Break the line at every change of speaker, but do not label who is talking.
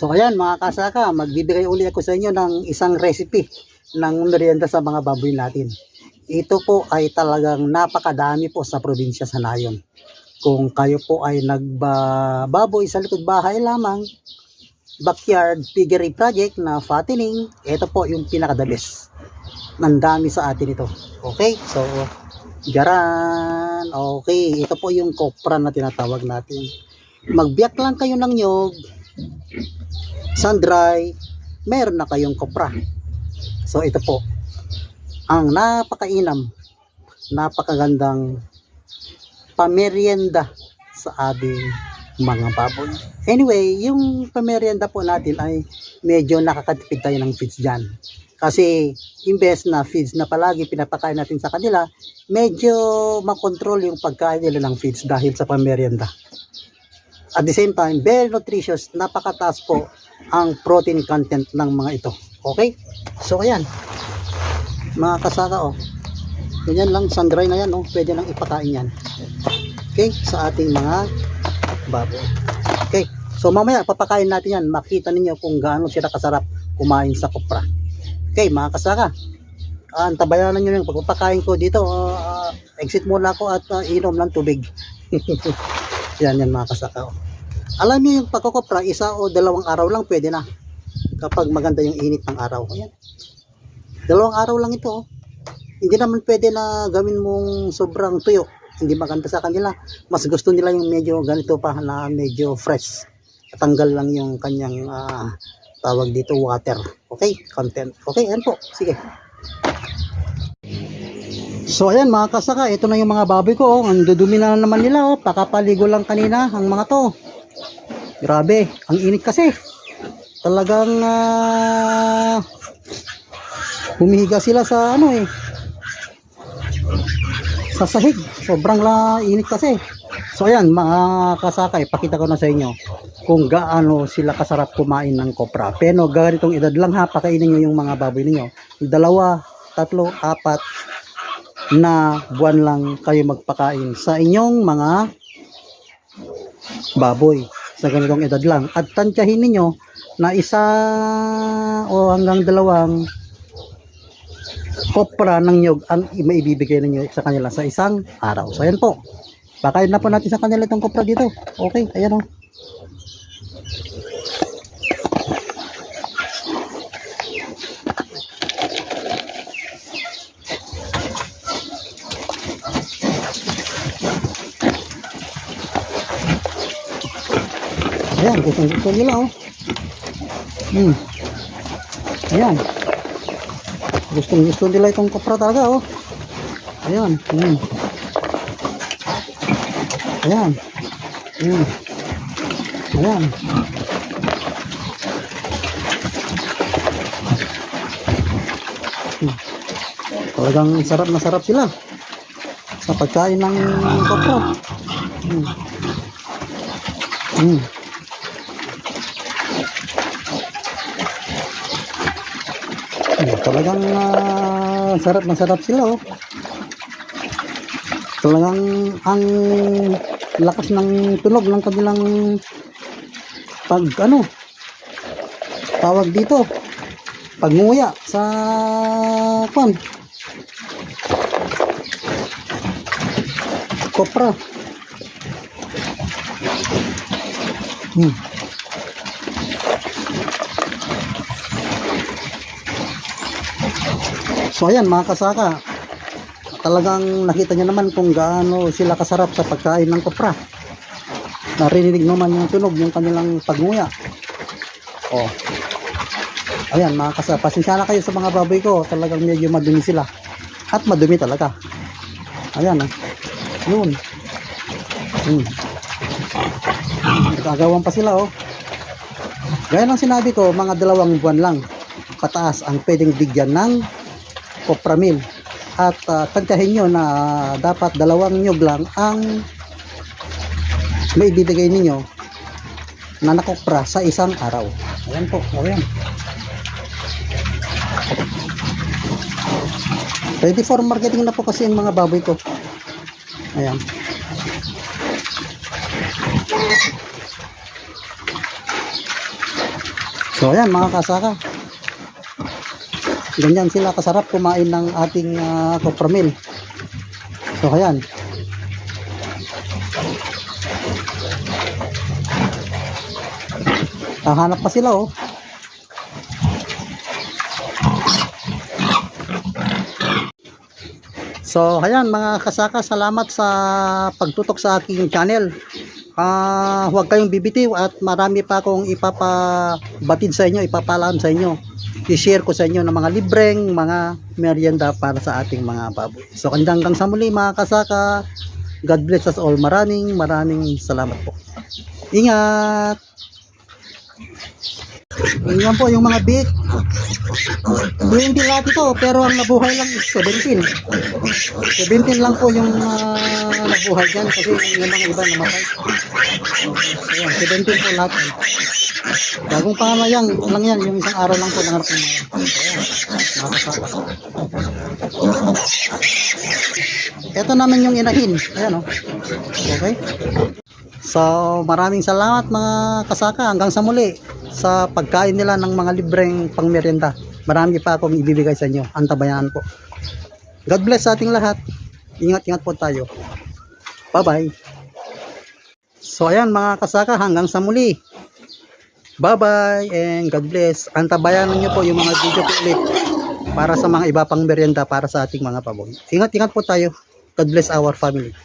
So ayan mga kasaka, magbibigay uli ako sa inyo ng isang recipe ng merienda sa mga baboy natin. Ito po ay talagang napakadami po sa probinsya sa Nayon. Kung kayo po ay nagbababoy sa likod bahay lamang, backyard piggery project na fattening, ito po yung pinaka the best. Nandami sa atin ito. Okay, so Jaran. Okay, ito po yung kopra na tinatawag natin. Magbiyak lang kayo ng nyog, sun dry, meron na kayong kopra. So ito po, ang napakainam, napakagandang pamerienda sa ating mga baboy. Anyway, yung pamerienda po natin ay medyo nakakatipid tayo ng feeds dyan. Kasi imbes na feeds na palagi pinapakain natin sa kanila, medyo makontrol yung pagkain nila ng feeds dahil sa pamerienda. At the same time, very nutritious, napakataas po ang protein content ng mga ito. Okay? So ayan, mga kasaka oh. Ganyan lang, sun-dry na yan oh. Pwede nang ipakain yan. Okay? Sa ating mga baboy. Okay? So mamaya papakain natin yan. Makita ninyo kung gaano sila kasarap kumain sa kopra. Okay, mga kasaka. Uh, tabayanan nyo yung pagpapakain ko dito. ah, exit muna ako at ah, inom ng tubig. yan yan mga kasaka. oh. Alam niyo yung pagkukopra, isa o dalawang araw lang pwede na. Kapag maganda yung init ng araw. Ayan. Dalawang araw lang ito. Oh. Hindi naman pwede na gawin mong sobrang tuyo. Hindi maganda sa kanila. Mas gusto nila yung medyo ganito pa na medyo fresh. Tanggal lang yung kanyang ah, tawag dito water. Okay? Content. Okay, ayan po. Sige. So ayan mga kasaka, ito na yung mga baboy ko. Oh. Ang dudumi na naman nila. Oh. Pakapaligo lang kanina ang mga to. Grabe, ang init kasi. Talagang ah, humihiga sila sa ano eh. Sa sahig. Sobrang la init kasi. So ayan mga kasakay, pakita ko na sa inyo kung gaano sila kasarap kumain ng kopra. Pero ganitong edad lang ha, pakainin nyo yung mga baboy ninyo. Dalawa, tatlo, apat na buwan lang kayo magpakain sa inyong mga baboy sa ganitong edad lang. At tansyahin ninyo na isa o hanggang dalawang kopra ng nyog ang maibibigay ninyo sa kanila sa isang araw. So ayan po. Pakain na po natin sa kanila itong kopra dito. Okay, ayan o. Ayan, gusto nila oh. Hmm. Ayan. Gustong gusto nila itong kopra talaga oh. Ayan. Hmm. Ayan. Hmm. Ayan. Hmm. Talagang sarap na sarap sila sa pagkain ng kopra. Hmm. Hmm. Hmm, talagang ah, sarap na sarap sila oh. Talagang ang lakas ng tunog ng kabilang pag ano tawag dito pagnguya sa kwan kopra hmm. So ayan mga kasaka, talagang nakita niyo naman kung gaano sila kasarap sa pagkain ng kopra. Narinig naman yung tunog yung kanilang pagnguya. Oh. Ayan mga kasaka, pasensya na kayo sa mga baboy ko, talagang medyo madumi sila. At madumi talaga. Ayan ah. Yun. Hmm. Nagagawan pa sila oh. Gaya ng sinabi ko, mga dalawang buwan lang pataas ang pwedeng bigyan ng kopramil at uh, tagkahin nyo na dapat dalawang nyog lang ang may ibibigay ninyo na nakopra sa isang araw. Ayan po ayan. Ready for marketing na po kasi yung mga baboy ko. Ayan. So ayan mga kasaka. Ganyan sila kasarap kumain ng ating uh, kopramil. So ayan. Hahanap pa sila oh. So, ayan mga kasaka, salamat sa pagtutok sa aking channel. Ah, huwag kayong bibitiw at marami pa akong ipapabatid sa inyo, ipapalam sa inyo. I-share ko sa inyo ng mga libreng mga merienda para sa ating mga baboy. So, hanggang sa muli mga kasaka. God bless us all. Maraming maraming salamat po. Ingat! Yan po yung mga big. 20 lahat ito, pero ang nabuhay lang is 17. 17 lang po yung uh, nabuhay dyan kasi yung mga iba namatay. Ayan, 17 po lahat yan. Bagong pangamayang lang yan, yung isang araw lang po nangarap ng mga. Ayan. Ito naman yung inahin. Ayan o. Okay. So, maraming salamat mga kasaka. Hanggang sa muli sa pagkain nila ng mga libreng pangmerienda. Marami pa akong ibibigay sa inyo. Antabayan po. God bless sa ating lahat. Ingat-ingat po tayo. Bye-bye. So, ayan mga kasaka. Hanggang sa muli. Bye-bye and God bless. Antabayan niyo po yung mga video ko ulit para sa mga iba pang merienda para sa ating mga paboy. Ingat-ingat po tayo. God bless our family.